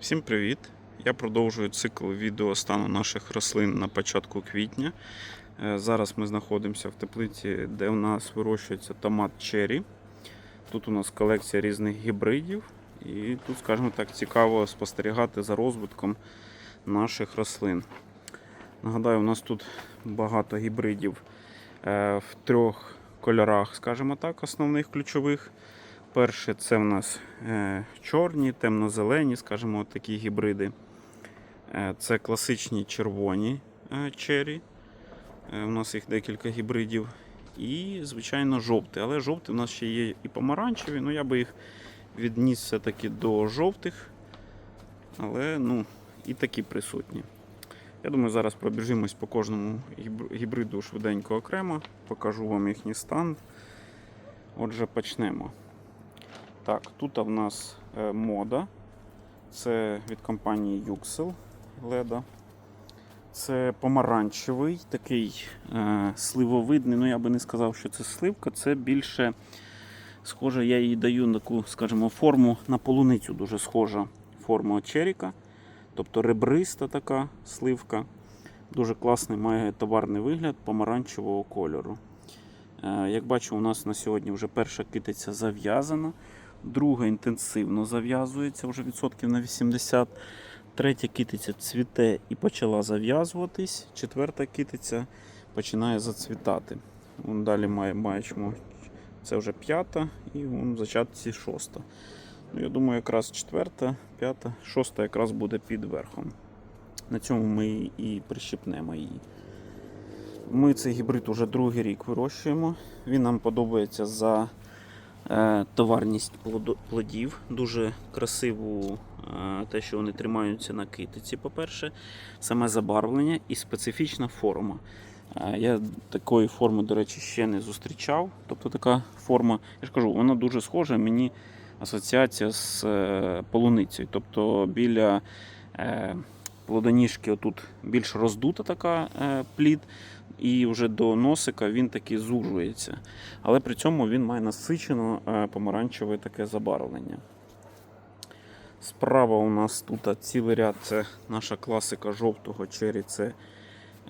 Всім привіт! Я продовжую цикл відео стану наших рослин на початку квітня. Е, Зараз ми знаходимося в теплиці, де у нас вирощується томат черрі. Тут у нас колекція різних гібридів, і тут, скажімо так, цікаво спостерігати за розвитком наших рослин. Нагадаю, у нас тут багато гібридів е, в трьох кольорах, скажімо так, основних ключових. Перше це в нас е, чорні, темно-зелені, скажімо, такі гібриди. Е, це класичні червоні е, чері. У нас їх декілька гібридів. І, звичайно, жовті. Але жовті у нас ще є і помаранчеві. Ну, я би їх відніс все-таки до жовтих. Але ну, і такі присутні. Я думаю, зараз пробіжимось по кожному гібриду швиденько окремо, покажу вам їхній стан. Отже, почнемо. Так, тут в нас е, мода. Це від компанії Yuxel Леда. Це помаранчевий, такий е, сливовидний. Ну, я би не сказав, що це сливка, це більше схоже, я їй даю таку, скажімо, форму на полуницю дуже схожа форма черіка. Тобто ребриста така сливка. Дуже класний має товарний вигляд помаранчевого кольору. Е, Як бачимо, у нас на сьогодні вже перша китиця зав'язана, друга інтенсивно зав'язується вже відсотків на 80. Третя китиця цвіте і почала зав'язуватись. Четверта китиця починає зацвітати. Вон далі має, бачимо, це вже п'ята і вон в зачатці шоста. Ну, я думаю, якраз четверта, п'ята, шоста якраз буде під верхом. На цьому ми і прищепнемо її. Ми цей гібрид уже другий рік вирощуємо. Він нам подобається за товарність плодів. Дуже красиву е, те, що вони тримаються на китиці, по-перше, саме забарвлення і специфічна форма. Е, я такої форми, до речі, ще не зустрічав. Тобто така форма, я ж кажу, вона дуже схожа. Мені асоціація з е, полуницею. Тобто біля е, плодоніжки отут більш роздута така е, плід, і вже до носика він таки зужується. Але при цьому він має насичено е, помаранчеве таке забарвлення. Справа у нас тут цілий ряд це наша класика жовтого чері, це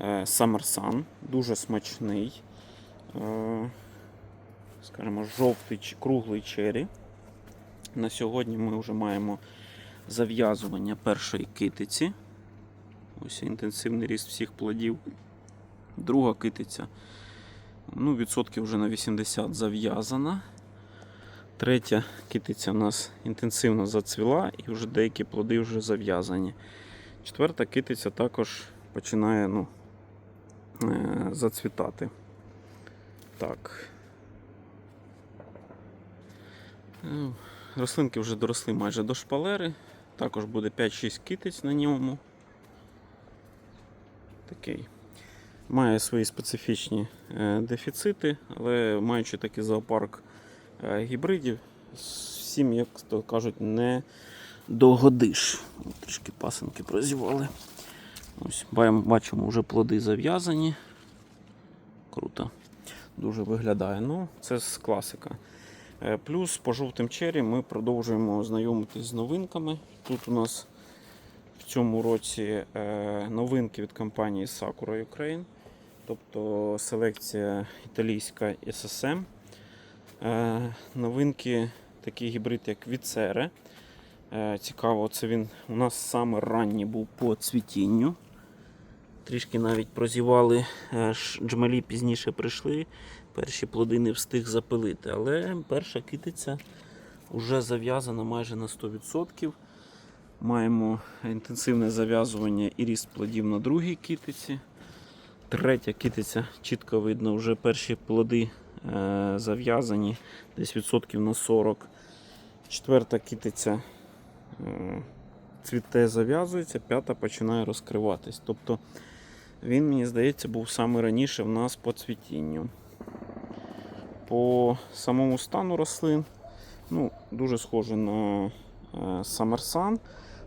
е, Summer Sun, дуже смачний. Е, скажімо, жовтий круглий чері. На сьогодні ми вже маємо зав'язування першої китиці. Ось інтенсивний ріст всіх плодів. Друга китиця. Ну, відсотків вже на 80 зав'язана. Третя китиця у нас інтенсивно зацвіла і вже деякі плоди вже зав'язані. Четверта китиця також починає ну, е, зацвітати. Так. Е, Рослинки вже доросли майже до шпалери. Також буде 5-6 китиць на ньому. Такий. Має свої специфічні е, дефіцити, але маючи такий зоопарк е, гібридів, всім, як то кажуть, не догодиш. Трішки пасенки прозівали. Ось, бачимо, вже плоди зав'язані. Круто. Дуже виглядає. Ну, це з класика. Е, Плюс по жовтим чері ми продовжуємо знайомитись з новинками. Тут у нас в цьому році новинки від компанії Sakura Ukraine, тобто селекція італійська SSM. Е, Новинки такий гібрид, як Віцере. Е, Цікаво, це він у нас саме ранній був по цвітінню. Трішки навіть прозівали, е, джмелі пізніше прийшли, перші плоди не встиг запилити. Але перша китиця вже зав'язана майже на 100%. Маємо інтенсивне зав'язування і ріст плодів на другій китиці. Третя китиця, чітко видно, вже перші плоди е, зав'язані десь відсотків на 40. Четверта китиця е, цвіте зав'язується, п'ята починає розкриватись. Тобто він, мені здається, був саме раніше в нас по цвітінню. По самому стану рослин ну, дуже схоже на е, Summer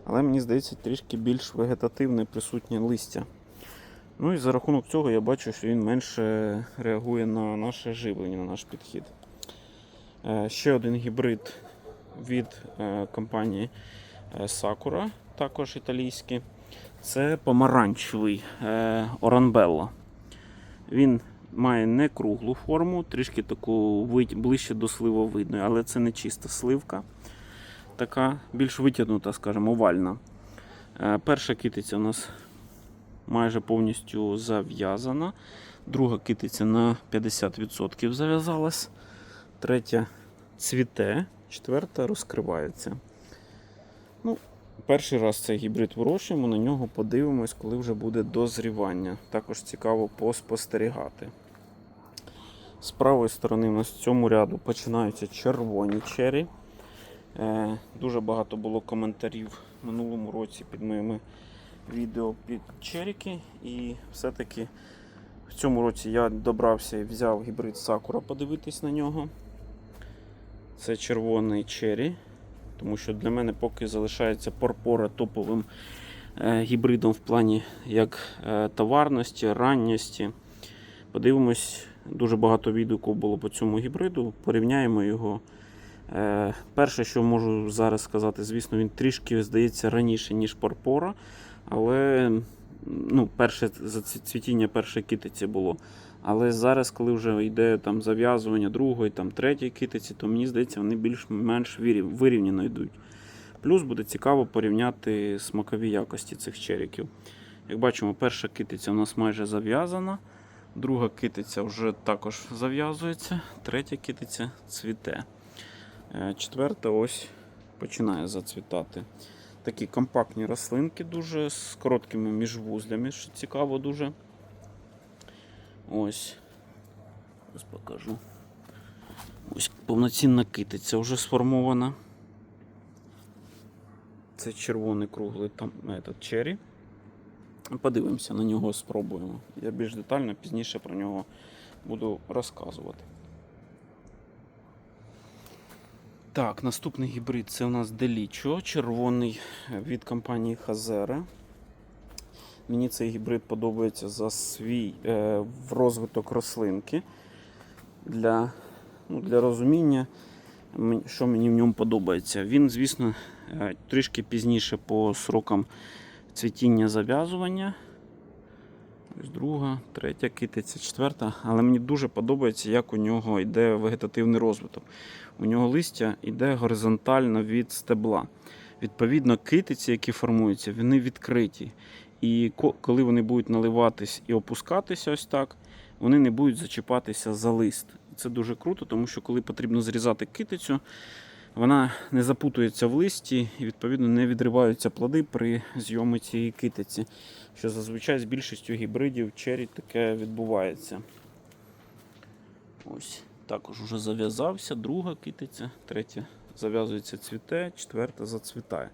але мені здається, трішки більш вегетативне присутнє листя. Ну і за рахунок цього я бачу, що він менше реагує на наше живлення, на наш підхід. Е, Ще один гібрид від е, компанії е, Сакура, також італійський. Це помаранчевий Оранбелло. Він має не круглу форму, трішки таку ближче до сливовидної, але це не чиста сливка. Така більш витягнута, скажімо, овальна. Перша китиця у нас майже повністю зав'язана. Друга китиця на 50% зав'язалась. Третя цвіте, четверта розкривається. Ну, перший раз цей гібрид вирощуємо, на нього подивимось, коли вже буде дозрівання. Також цікаво поспостерігати. З правої сторони у нас в цьому ряду починаються червоні чері. Е, дуже багато було коментарів в минулому році під моїми відео під черіки. І все-таки в цьому році я добрався і взяв гібрид Сакура подивитись на нього. Це червоний чері, тому що для мене поки залишається Порпора топовим е, гібридом в плані як е, товарності, ранньості. Подивимось, дуже багато відгуків було по цьому гібриду. Порівняємо його. Е, перше, що можу зараз сказати, звісно, він трішки здається раніше, ніж Порпора. Але ну, перше зацвітіння першої китиці було. Але зараз, коли вже йде там зав'язування другої, там третьої китиці, то мені здається, вони більш-менш вирівняно йдуть. Плюс буде цікаво порівняти смакові якості цих черіків. Як бачимо, перша китиця у нас майже зав'язана, друга китиця вже також зав'язується, третя китиця цвіте. Е, Четверта ось починає зацвітати. Такі компактні рослинки дуже з короткими міжвузлями, що цікаво дуже. Ось. Ось покажу. Ось повноцінна китиця вже сформована. Це червоний круглий там этот, чері. Подивимося на нього, спробуємо. Я більш детально пізніше про нього буду розказувати. Так, наступний гібрид це у нас Делічо, червоний е, від компанії Хазера. Мені цей гібрид подобається за свій е, розвиток рослинки. Для, ну, для розуміння, що мені в ньому подобається. Він, звісно, е, трішки пізніше по срокам цвітіння зав'язування. Ось друга, третя китиця, четверта. Але мені дуже подобається, як у нього йде вегетативний розвиток. У нього листя йде горизонтально від стебла. Відповідно, китиці, які формуються, вони відкриті. І коли вони будуть наливатись і опускатися ось так, вони не будуть зачіпатися за лист. Це дуже круто, тому що коли потрібно зрізати китицю, вона не запутується в листі і відповідно не відриваються плоди при зйомі цієї китиці. Що зазвичай з більшістю гібридів чері таке відбувається. Ось також вже зав'язався, друга китиця, третя зав'язується цвіте, четверта зацвітає.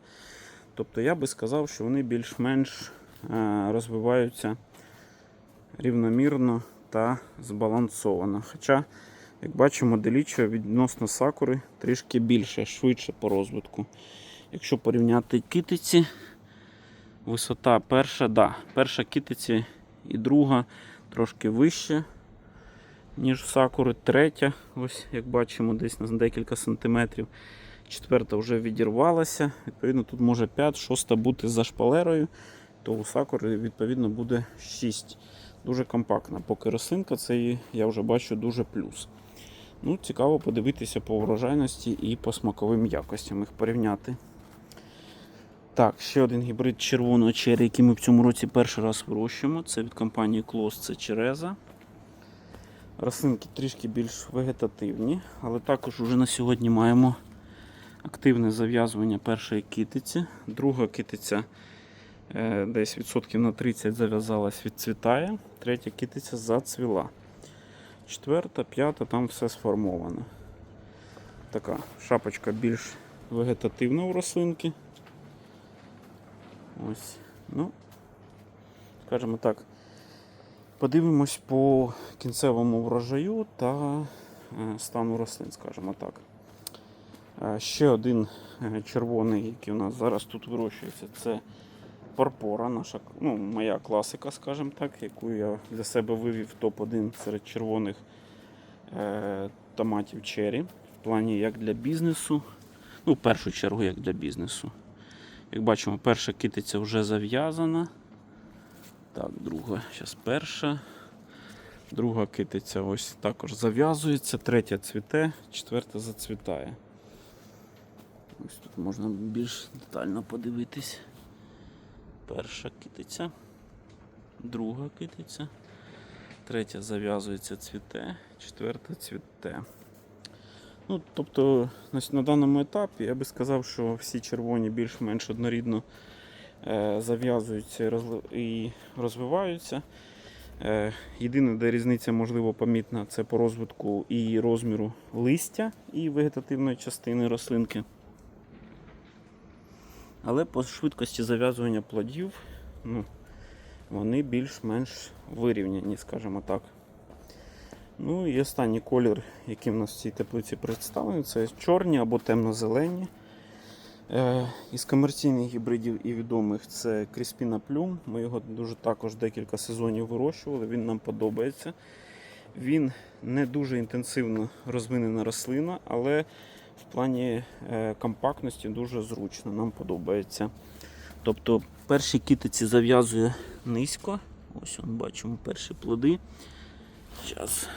Тобто я би сказав, що вони більш-менш е, розвиваються рівномірно та збалансовано. Хоча, як бачимо, делічо відносно сакури трішки більше, швидше по розвитку. Якщо порівняти китиці, висота перша, да, перша китиці і друга трошки вище, ніж сакури. Третя, ось як бачимо, десь на декілька сантиметрів. Четверта вже відірвалася. Відповідно, тут може 5-6 бути за шпалерою, то у сакури відповідно буде 6. Дуже компактна. Поки рослинка, це я вже бачу дуже плюс. Ну, Цікаво подивитися по врожайності і по смаковим якостям їх порівняти. Так, ще один гібрид червоного чері, який ми в цьому році перший раз вирощуємо. Це від компанії Клос, це череза. Рослинки трішки більш вегетативні, але також уже на сьогодні маємо активне зав'язування першої китиці. Друга китиця е, десь відсотків на 30 зав'язалась, відцвітає. Третя китиця зацвіла. Четверта, п'ята, там все сформовано. Така шапочка більш вегетативна у рослинки. Ось. Ну, скажімо так. Подивимось по кінцевому врожаю та е, стану рослин, скажімо так. Е, Ще один е, червоний, який у нас зараз тут вирощується, це Парпора, наша, ну, моя класика, скажімо так, яку я для себе вивів топ-1 серед червоних е, томатів черрі. В плані як для бізнесу, ну, в першу чергу, як для бізнесу. Як бачимо, перша китиця вже зав'язана. Так, друга, зараз перша. Друга китиця ось також зав'язується, третя цвіте, четверта зацвітає. Ось тут можна більш детально подивитись. Перша китиця, друга китиця, третя зав'язується, цвіте, четверта цвіте. Ну, тобто на, даному етапі я би сказав, що всі червоні більш-менш однорідно е, зав'язуються і, розвиваються. Е, єдине, де різниця можливо помітна, це по розвитку і розміру листя і вегетативної частини рослинки. Але по швидкості зав'язування плодів ну, вони більш-менш вирівняні, скажімо так. Ну і останній колір, який в нас в цій теплиці представлений, це чорні або темно-зелені. Е, із комерційних гібридів і відомих це Кріспіна Плюм. Ми його дуже також декілька сезонів вирощували, він нам подобається. Він не дуже інтенсивно розвинена рослина, але в плані е, компактності дуже зручно, нам подобається. Тобто перші китиці зав'язує низько. Ось он, бачимо перші плоди. Зараз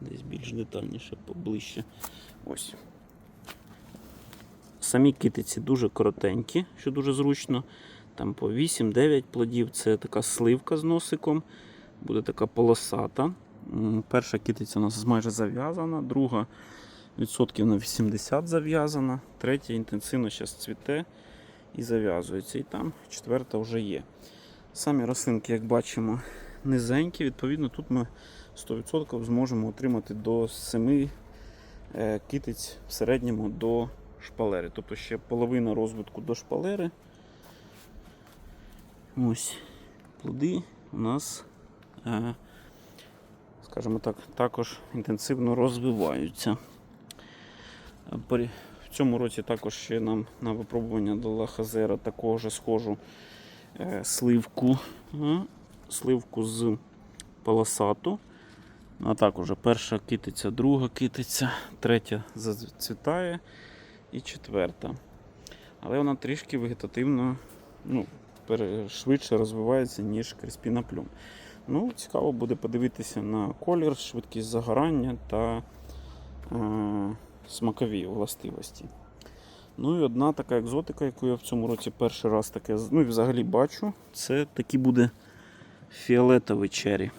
десь більш детальніше, поближче. Ось. Самі китиці дуже коротенькі, що дуже зручно. Там по 8-9 плодів. Це така сливка з носиком. Буде така полосата. Перша китиця у нас майже зав'язана, друга відсотків на 80 зав'язана, третя інтенсивно зараз цвіте і зав'язується. І там четверта вже є. Самі рослинки, як бачимо, низенькі. Відповідно, тут ми 100% зможемо отримати до 7 е, китиць в середньому до шпалери. Тобто ще половина розвитку до шпалери. Ось плоди у нас, е, скажімо так, також інтенсивно розвиваються. В цьому році також ще нам на випробування дала Хазера такого ж схожу е, сливку, е, сливку з полосату. А так уже перша китиця, друга китиця, третя зацвітає і четверта. Але вона трішки вегетативно ну, швидше розвивається, ніж Креспіна плюм. Ну, цікаво буде подивитися на колір, швидкість загорання та е, смакові властивості. Ну і одна така екзотика, яку я в цьому році перший раз таке ну, і взагалі бачу, це такий буде фіолетовий чері.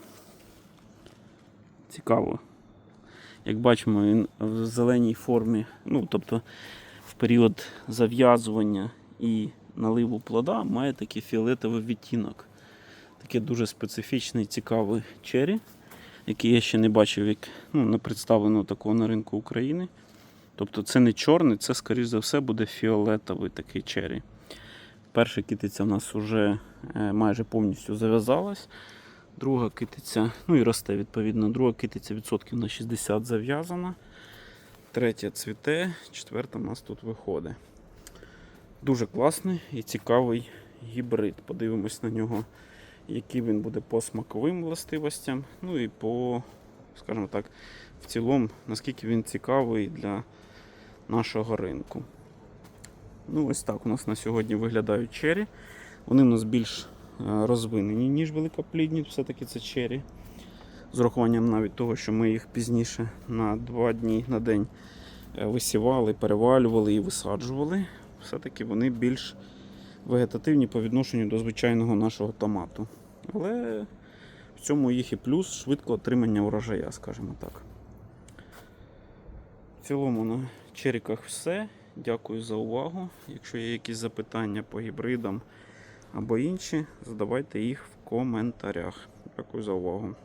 Цікаво. Як бачимо, він в зеленій формі, ну, тобто в період зав'язування і наливу плода має такий фіолетовий відтінок. Таке дуже специфічний, цікавий чері, який я ще не бачив, як ну, не представлено такого на ринку України. Тобто це не чорний, це, скоріш за все, буде фіолетовий такий чері. Перша китиця в нас вже е, майже повністю зав'язалась. Друга китиця, ну і росте відповідно. Друга китиця відсотків на 60 зав'язана. Третя цвіте, четверта у нас тут виходить. Дуже класний і цікавий гібрид. Подивимось на нього, який він буде по смаковим властивостям. Ну і по, скажімо так, в цілому, наскільки він цікавий для нашого ринку. Ну, ось так у нас на сьогодні виглядають чері. Вони у нас більш е, розвинені, ніж великоплідні, все-таки це чері. З урахуванням навіть того, що ми їх пізніше на два дні на день е, висівали, перевалювали і висаджували. Все-таки вони більш вегетативні по відношенню до звичайного нашого томату. Але в цьому їх і плюс швидко отримання урожая, скажімо так. В цілому на черіках все. Дякую за увагу. Якщо є якісь запитання по гібридам або інші, задавайте їх в коментарях. Дякую за увагу.